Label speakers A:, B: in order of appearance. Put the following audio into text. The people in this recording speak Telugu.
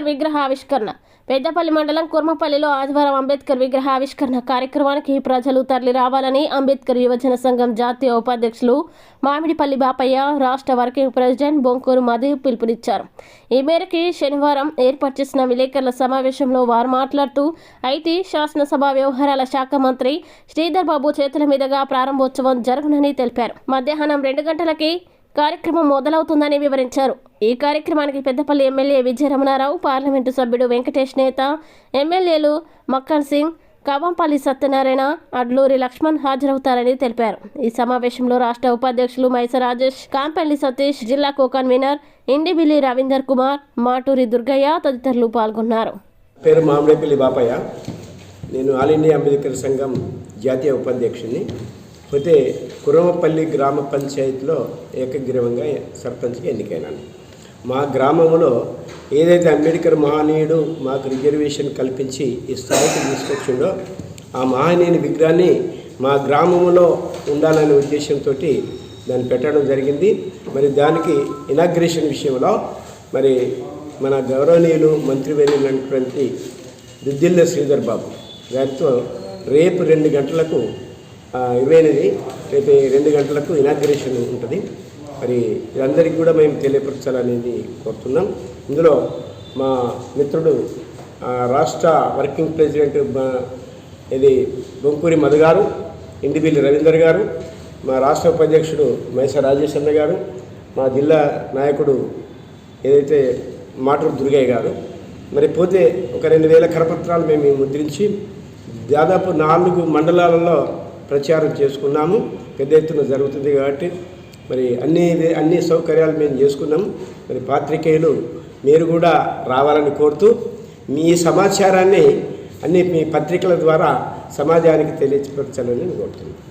A: అంబేద్కర్ విగ్రహ ఆవిష్కరణ పెద్దపల్లి మండలం కుర్మపల్లిలో ఆదివారం అంబేద్కర్ విగ్రహ ఆవిష్కరణ కార్యక్రమానికి ప్రజలు తరలి రావాలని అంబేద్కర్ యువజన సంఘం జాతీయ ఉపాధ్యక్షులు మామిడిపల్లి బాపయ్య రాష్ట్ర వర్కింగ్ ప్రెసిడెంట్ బొంకూరు మధు పిలుపునిచ్చారు. ఈ మేరకు శనివారం ఏర్పాటు చేసిన విలేకరుల సమావేశంలో వారు మాట్లాడుతూ ఐటీ శాసనసభ వ్యవహారాల శాఖ మంత్రి శ్రీధర్ బాబు చేతుల మీదుగా ప్రారంభోత్సవం జరగనని తెలిపారు. మధ్యాహ్నం రెండు గంటలకి కార్యక్రమం మొదలవుతుందని వివరించారు. ఈ కార్యక్రమానికి పెద్దపల్లి ఎమ్మెల్యే విజయరమణారావు పార్లమెంటు సభ్యుడు వెంకటేష్ నేత ఎమ్మెల్యేలు మక్కన్ సింగ్ కవంపల్లి సత్యనారాయణ అడ్లూరి లక్ష్మణ్ హాజరవుతారని తెలిపారు. ఈ సమావేశంలో రాష్ట్ర ఉపాధ్యక్షులు మైస రాజేష్ కాంపల్లి సతీష్ జిల్లా కో కన్వీనర్ ఇండిబిల్లి రవీందర్ కుమార్ మాటూరి దుర్గయ్య తదితరులు పాల్గొన్నారు.
B: పేరు మామిడిపల్లి బాపయ్య. నేను ఆల్ ఇండియా అంబేద్కర్ సంఘం జాతీయ ఉపాధ్యక్షుని. పోతే కురమపల్లి గ్రామ పంచాయతీలో ఏకగ్రీవంగా సర్పంచ్గా ఎన్నికైనాను. మా గ్రామంలో ఏదైతే అంబేద్కర్ మహనీయుడు మాకు రిజర్వేషన్ కల్పించి ఈ స్థాయికి తీసుకొచ్చిండో ఆ మహనీయుని విగ్రహాన్ని మా గ్రామంలో ఉండాలనే ఉద్దేశంతో దాన్ని పెట్టడం జరిగింది. మరి దానికి ఇనాగ్రేషన్ విషయంలో మరి మన గౌరవనీయులు మంత్రివర్యులైనటువంటి దుద్దిల్ల శ్రీధర్ బాబు గారితో రేపు రెండు గంటలకు ఇరవైనది రేపు రెండు గంటలకు ఇనాగ్రేషన్ ఉంటుంది. మరి ఇదందరికీ కూడా మేము తెలియపరచాలనేది కోరుతున్నాం. ఇందులో మా మిత్రుడు రాష్ట్ర వర్కింగ్ ప్రెసిడెంట్ ఇది బొంకూరి మధు గారు ఇండిబిల్లి రవీందర్ గారు మా రాష్ట్ర ఉపాధ్యక్షుడు మైస రాజేశ్వర గారు మా జిల్లా నాయకుడు ఏదైతే మాటూరు దుర్గయ్య గారు. మరి పోతే ఒక రెండు వేల కరపత్రాలు మేము ముద్రించి దాదాపు నాలుగు మండలాలలో ప్రచారం చేసుకున్నాము. పెద్ద ఎత్తున జరుగుతుంది కాబట్టి మరి అన్ని అన్ని సౌకర్యాలు మేము చేసుకున్నాము. మరి పాత్రికేయులు మీరు కూడా రావాలని కోరుతూ మీ సమాచారాన్ని అన్ని మీ పత్రికల ద్వారా సమాజానికి తెలియపరచాలని కోరుతున్నాను.